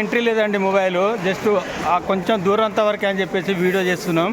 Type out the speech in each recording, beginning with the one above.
Entry లేదండి mobile just ఆ కొంచెం దూరంత వరకే అని చెప్పేసి వీడియో చేస్తున్నాం.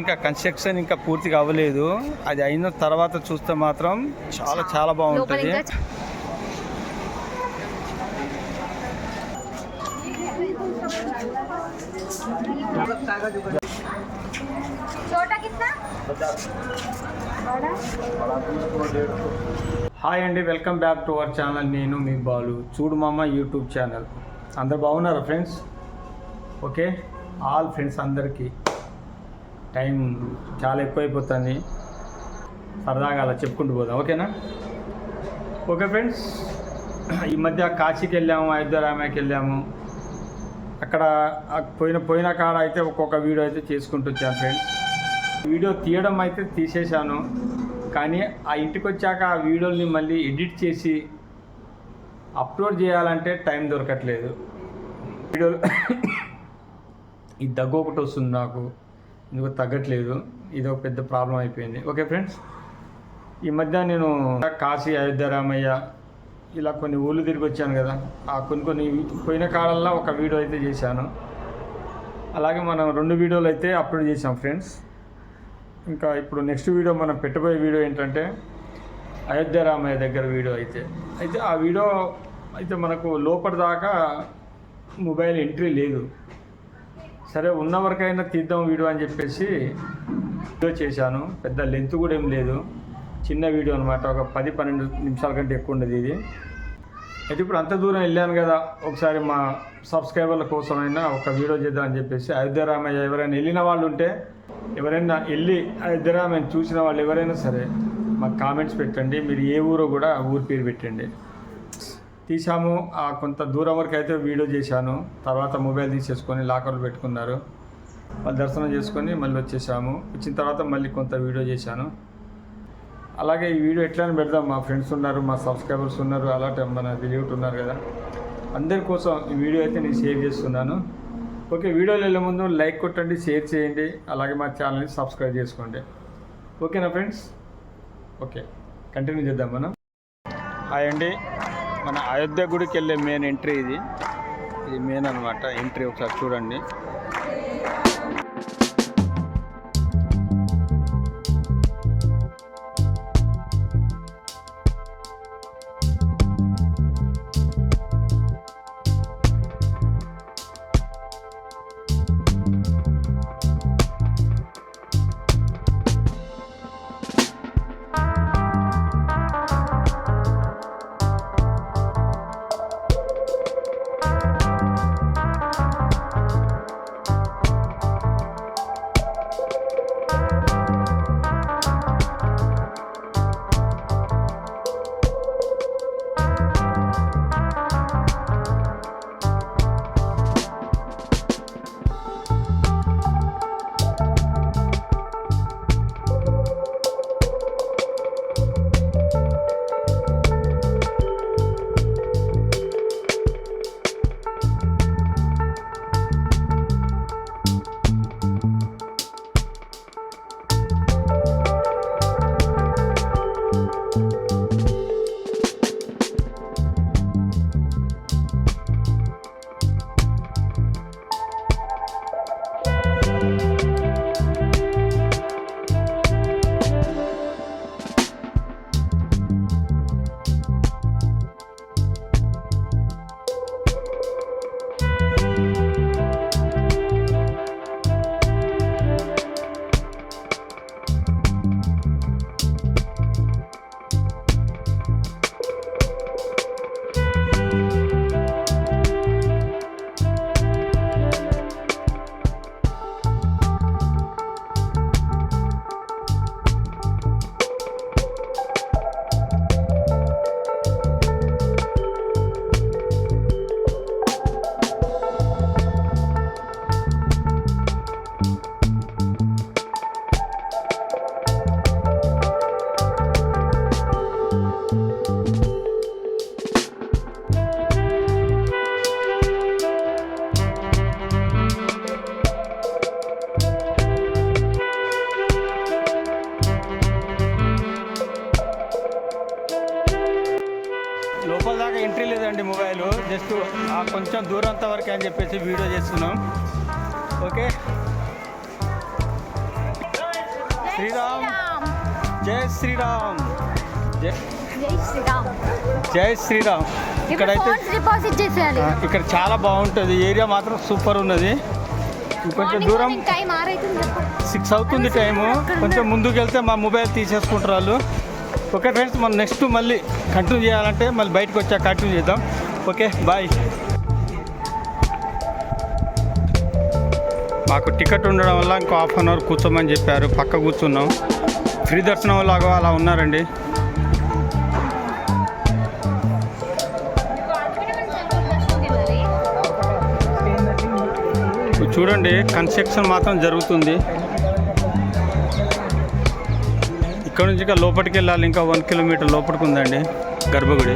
ఇంకా కన్స్ట్రక్షన్ ఇంకా పూర్తిగా అవ్వలేదు అది అయిన తర్వాత చూస్తే మాత్రం చాలా చాలా బాగుంటుంది. హాయ్ అండి welcome back to our channel నేను మీ బాలు. చూడు మామ యూట్యూబ్ ఛానల్ అందరు బాగున్నారా ఫ్రెండ్స్? ఓకే ఆల్ ఫ్రెండ్స్ అందరికీ టైం చాలా ఎక్కువైపోతుంది. సరదాగా అలా చెప్పుకుంటూ పోదాం ఓకేనా? ఓకే ఫ్రెండ్స్ ఈ మధ్య కాశీకి వెళ్ళాము అయోధ్యరామకి వెళ్ళాము. అక్కడ పోయిన పోయిన కాడ అయితే ఒక్కొక్క వీడియో అయితే చేసుకుంటూ వచ్చాను ఫ్రెండ్స్. వీడియో తీయడం అయితే తీసేశాను. కానీ ఆ ఇంటికి వచ్చాక ఆ వీడియోని మళ్ళీ ఎడిట్ చేసి అప్లోడ్ చేయాలంటే టైం దొరకట్లేదు. వీడియోలు ఈ దగ్గు ఒకటి వస్తుంది నాకు ఎందుకు తగ్గట్లేదు. ఇది ఒక పెద్ద ప్రాబ్లం అయిపోయింది. ఓకే ఫ్రెండ్స్ ఈ మధ్య నేను కాశీ అయోధ్య రామయ్య ఇలా కొన్ని ఊళ్ళు తిరిగి వచ్చాను కదా. ఆ కొన్ని కొన్ని పోయిన కాలంలో ఒక వీడియో అయితే చేశాను. అలాగే మనం రెండు వీడియోలు అయితే అప్లోడ్ చేసాం ఫ్రెండ్స్. ఇంకా ఇప్పుడు నెక్స్ట్ వీడియో మనం పెట్టబోయే వీడియో ఏంటంటే అయోధ్య రామయ్య దగ్గర వీడియో అయితే. అయితే ఆ వీడియో అయితే మనకు లోపల దాకా మొబైల్ ఎంట్రీ లేదు. సరే ఉన్న వరకైనా తీద్దాం వీడియో అని చెప్పేసి వీడియో చేశాను. పెద్ద లెంత్ కూడా ఏం లేదు. చిన్న వీడియో అనమాట ఒక పది పన్నెండు నిమిషాల కంటే ఎక్కువ ఉండదు ఇది. అయితే ఇప్పుడు అంత దూరం వెళ్ళాను కదా ఒకసారి మా సబ్స్క్రైబర్ల కోసమైనా ఒక వీడియో చేద్దాం అని చెప్పేసి అయోధ్య రామయ్య ఎవరైనా వెళ్ళిన వాళ్ళు ఉంటే ఎవరైనా వెళ్ళి అయోధ్య రామయ్య చూసిన వాళ్ళు ఎవరైనా సరే మాకు కామెంట్స్ పెట్టండి. మీరు ఏ ఊరో కూడా ఊరి పేరు పెట్టండి. తీసాము ఆ కొంత దూరం వరకు అయితే వీడియో చేశాను. తర్వాత మొబైల్ తీసేసుకొని లాకర్లు పెట్టుకున్నారు. వాళ్ళు దర్శనం చేసుకొని మళ్ళీ వచ్చేసాము. వచ్చిన తర్వాత మళ్ళీ కొంత వీడియో చేశాను. అలాగే ఈ వీడియో ఎట్లా పెడదాం. మా ఫ్రెండ్స్ ఉన్నారు మా సబ్స్క్రైబర్స్ ఉన్నారు అలాంటి మన రిలేటివ్ ఉన్నారు కదా. అందరి కోసం ఈ వీడియో అయితే నేను షేర్ చేస్తున్నాను. ఓకే వీడియోలు వెళ్ళే ముందు లైక్ కొట్టండి షేర్ చేయండి. అలాగే మా ఛానల్ని సబ్స్క్రైబ్ చేసుకోండి. ఓకేనా ఫ్రెండ్స్ ఓకే కంటిన్యూ చేద్దాం మనం. హాయ్ అండి మన అయోధ్య గుడికి వెళ్ళే మెయిన్ ఎంట్రీ ఇది. ఇది మెయిన్ అనమాట ఎంట్రీ ఒకసారి చూడండి. జస్ట్ ఆ కొంచెం దూరంత వరకు అని చెప్పేసి వీడియో చేస్తున్నాం. ఓకే? శ్రీరామ్. జై శ్రీరామ్. జై జై శ్రీరామ్. ఇక్కడైతే ఇక్కడ చాలా బాగుంటుంది. ఏరియా మాత్రం సూపర్ ఉన్నది. ఇంకొంచెం మార్నింగ్ దూరం సిక్స్ అవుతుంది టైము కొంచెం ముందుకు వెళ్తే మా మొబైల్ తీసేసుకుంటారు వాళ్ళు. ఓకే ఫ్రెండ్స్ మనం నెక్స్ట్ మళ్ళీ కంటిన్యూ చేయాలంటే మళ్ళీ బయటకు వచ్చాక కంటిన్యూ చేద్దాం. Okay bye. మాకు టికెట్ ఉండడం వల్ల ఇంకో హాఫ్ అన్ అవర్ కూర్చోమని చెప్పారు. పక్క కూర్చున్నాం. ఫ్రీ దర్శనం లాగా అలా ఉన్నారండి. చూడండి కన్స్ట్రక్షన్ మాత్రం జరుగుతుంది. ఇక్కడ నుంచి ఇంకా లోపలికి వెళ్ళాలి. ఇంకా వన్ కిలోమీటర్ లోపలికి ఉందండి గర్భగుడి.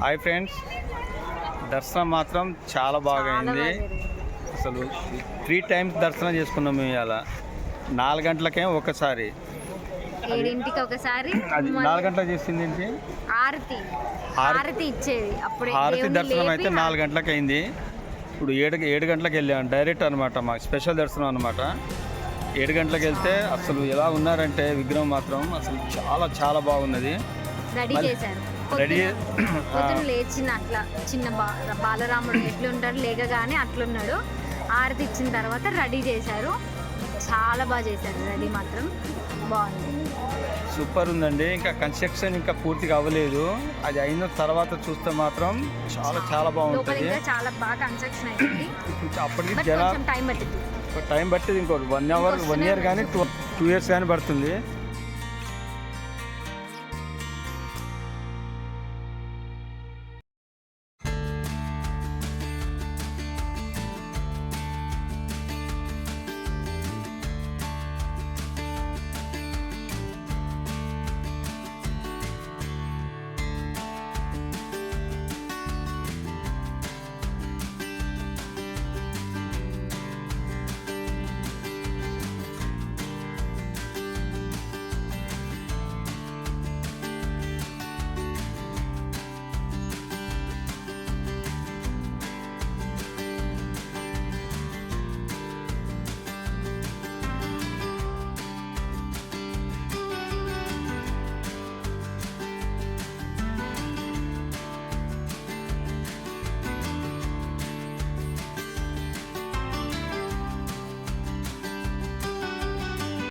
Hi friends. దర్శనం మాత్రం చాలా బాగా అయింది. అసలు త్రీ టైమ్స్ దర్శనం చేసుకున్నాం మేము ఇలా నాలుగు గంటలకే ఒకసారి. ఏడింటికి ఒకసారి అది నాలుగు గంటలకు చేసింది ఏంటి? ఆరతి. ఆరతి- ఆరతి ఇచ్చేది. అప్పుడే హారతి దేవుణ్ణి దర్శనం లేపి అయితే నాలుగు గంటలకు అయింది. ఇప్పుడు ఏడు ఏడు గంటలకు వెళ్ళాం. డైరెక్ట్ అనమాట మాకు. స్పెషల్ దర్శనం అనమాట ఏడు గంటలకు వెళ్తే అసలు ఎలా ఉన్నారంటే విగ్రహం మాత్రం అసలు చాలా చాలా బాగున్నది. రెడీ మళ్ళీ చేశారు. రెడీ పొద్దున- లేచిన అట్లా చిన్న బా బాలరాముడు ఎట్లుంటాడు లేకగానే అట్లున్నాడు. ఆరతి ఇచ్చిన తర్వాత రెడీ చేశారు. చాలా బాగా చేశారు. రెడీ మాత్రం బాగుంది. సూపర్ ఉందండి. ఇంకా కన్స్ట్రక్షన్ ఇంకా పూర్తిగా అవ్వలేదు అది అయిన తర్వాత చూస్తే మాత్రం చాలా చాలా బాగుంటుంది. చాలా బాగా కన్స్ట్రక్షన్ అయింది అప్పటికి టైం పట్టింది టైం పట్టింది. ఇంకో వన్ అవర్ వన్ ఇయర్ కానీ టూ టూ ఇయర్స్ కానీ పడుతుంది.